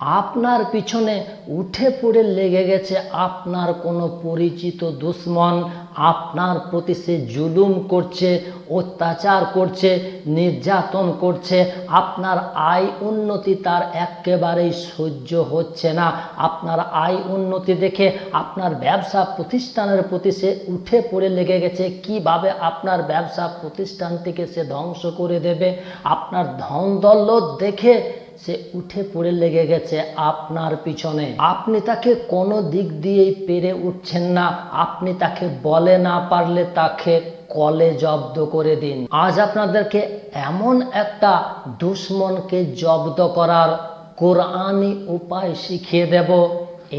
আপনার পিছনে উঠে পড়ে লেগে গেছে আপনার কোনো পরিচিত দুশ্মন। আপনার প্রতি সে জুলুম করছে, অত্যাচার করছে, নির্যাতন করছে। আপনার আয় উন্নতি তার একেবারেই সহ্য হচ্ছে না। আপনার আয় উন্নতি দেখে আপনার ব্যবসা প্রতিষ্ঠানের প্রতি সে উঠে পড়ে লেগে গেছে। কীভাবে আপনার ব্যবসা প্রতিষ্ঠানটিকে সে ধ্বংস করে দেবে? আপনার ধন দৌলত দেখে সে উঠে পড়ে লেগে গেছে আপনার পিছনে। আপনি তাকে কোনো দিক দিয়েই পেরে উঠছেন না। আপনি তাকে বলে না পারলে তাকে কলে জব্দ করে দিন। আজ আপনাদেরকে এমন একটা দুশ্মনকে জব্দ করার কোরআনি উপায় শিখিয়ে দেব।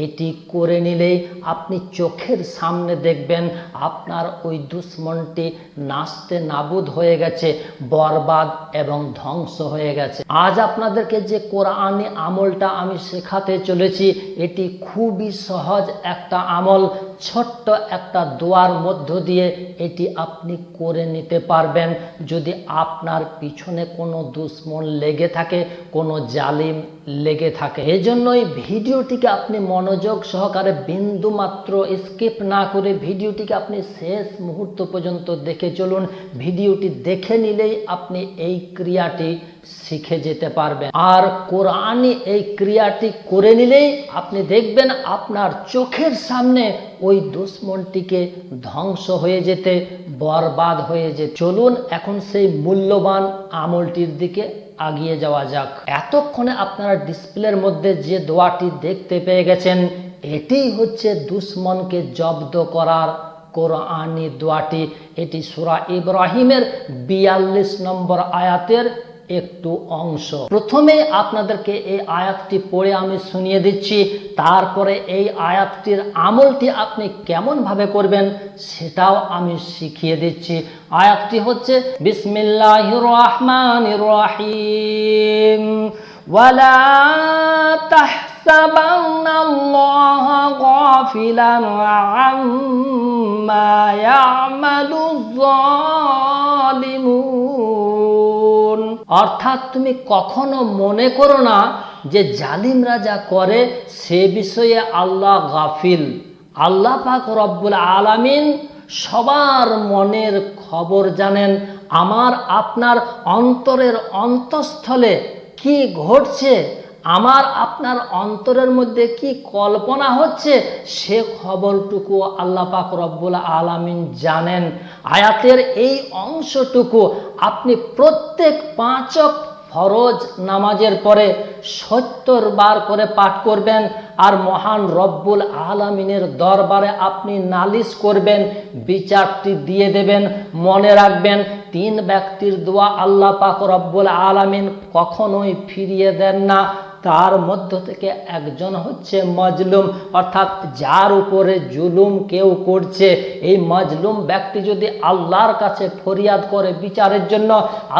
এটি করে নিলেই আপনি চোখের সামনে দেখবেন আপনার ওই দুশ্মনটি নাচতে নাবুদ হয়ে গেছে, বরবাদ এবং ধ্বংস হয়ে গেছে। আজ আপনাদেরকে যে কোরআনে আমলটা আমি শেখাতে চলেছি, এটি খুবই সহজ একটা আমল। ছোট্ট একটা দোয়ার মধ্য দিয়ে এটি আপনি করে নিতে পারবেন। যদি আপনার পিছনে কোনো দুশ্মন লেগে থাকে, কোনো জালিম লেগে থাকে, এজন্যই ভিডিওটিকে আপনি মনোযোগ সহকারে বিন্দু মাত্র স্কিপ না করে ভিডিওটিকে আপনি শেষ মুহূর্ত পর্যন্ত দেখে চলুন। ভিডিওটি দেখে নিলেই আপনি এই ক্রিয়াটি শিখে যেতে পারবেন। আর কোরআনই এই ক্রিয়াটি করে নিলেই আপনি দেখবেন আপনার চোখের সামনে ওই দুশ্মনটিকে ধ্বংস হয়ে যেতে, বরবাদ হয়ে যে, চলুন এখন সেই মূল্যবান আমলটির দিকে আগিয়ে যাওয়া যাক। এতক্ষণে আপনারা ডিসপ্লের মধ্যে যে দোয়াটি দেখতে পেয়ে গেছেন এটিই হচ্ছে দুশ্মনকে জব্দ করার কোরআনি দোয়াটি। এটি সুরা ইব্রাহিমের বিয়াল্লিশ নম্বর আয়াতের একটু অংশ প্রথমে আপনাদেরকে এই আয়াতটি পড়ে আমি শুনিয়ে দিচ্ছি তারপরে এই আয়াতটির আমলটি আপনি কেমনভাবে করবেন সেটাও আমি শিখিয়ে দিচ্ছি আয়াতটি হচ্ছে বিসমিল্লাহ রহমান রহিম ওয়ালা تحسبن الله غافلا عما يعمل الظالمون অর্থাৎ তুমি কখনো মনে করো না যে জালিম রাজা করে সে বিষয়ে আল্লাহ গাফিল। আল্লাহ পাক রব্বুল আলামিন সবার মনের খবর জানেন, আমার আপনার অন্তরের অন্তঃস্থলে কি ঘটছে আমার আপনার অন্তরের মধ্যে কি কল্পনা হচ্ছে? সে খবরটুকু আল্লাহ পাক রব্বুল আলামিন জানেন। আয়াতের এই অংশটুকু আপনি প্রত্যেক পাঁচক ফরজ নামাজের পরে সত্তর বার করে পাঠ করবেন আর মহান রব্বুল আলামিনের দরবারে আপনি নালিশ করবেন, বিচারটি দিয়ে দেবেন, মনে রাখবেন তিন ব্যক্তির দোয়া আল্লাহ পাক রব্বুল আলামিন কখনোই ফিরিয়ে দেন না। তার মধ্য থেকে একজন হচ্ছে মজলুম। অর্থাৎ যার উপরে জুলুম কেউ করছে, এই মজলুম ব্যক্তি যদি আল্লাহর কাছে ফরিয়াদ করে বিচারের জন্য,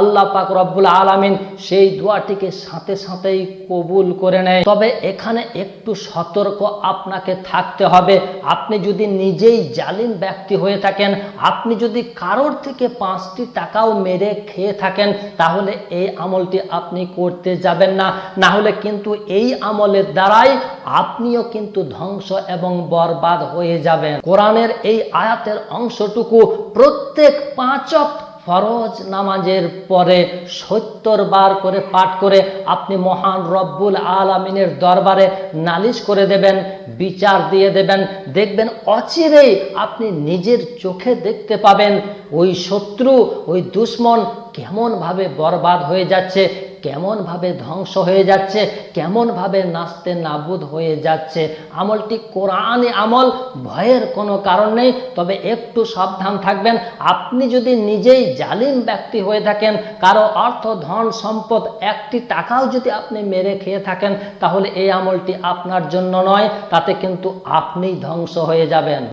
আল্লাহ পাক রব্বুল আলামিন সেই দোয়াটিকে সাথে সাথেই কবুল করে নেয়। তবে এখানে একটু সতর্ক আপনাকে থাকতে হবে। আপনি যদি নিজেই জালিম ব্যক্তি হয়ে থাকেন, আপনি যদি কারোর থেকে পাঁচটি টাকাও মেরে খেয়ে থাকেন, তাহলে এই আমলটি আপনি করতে যাবেন না। না হলে কিন্তু এই আমলের দ্বারাই আপনিও কিন্তু ধ্বংস এবং বরবাদ হয়ে যাবেন। কোরআনের এই আয়াতের অংশটুকু প্রত্যেক পাঁচক ফরজ নামাজের পরে সত্তর বার করে পাঠ করে আপনি মহান রব্বুল আলমিনের দরবারে নালিশ করে দেবেন, বিচার দিয়ে দেবেন, দেখবেন অচিরেই আপনি নিজের চোখে দেখতে পাবেন ওই শত্রু, ওই দুশ্মন কেমনভাবে বরবাদ হয়ে যাচ্ছে কেমনভাবে ধ্বংস হয়ে যাচ্ছে, কেমনভাবে নাচতে নাবুদ হয়ে যাচ্ছে, আমলটি কোরআনে আমল, ভয়ের কোনো কারণ নেই, তবে একটু সাবধান থাকবেন। আপনি যদি নিজেই জালিম ব্যক্তি হয়ে থাকেন, কারও অর্থ, ধন, সম্পদ, একটি টাকাও যদি আপনি মেরে খেয়ে থাকেন, তাহলে এই আমলটি আপনার জন্য নয়, তাতে কিন্তু আপনিই ধ্বংস হয়ে যাবেন।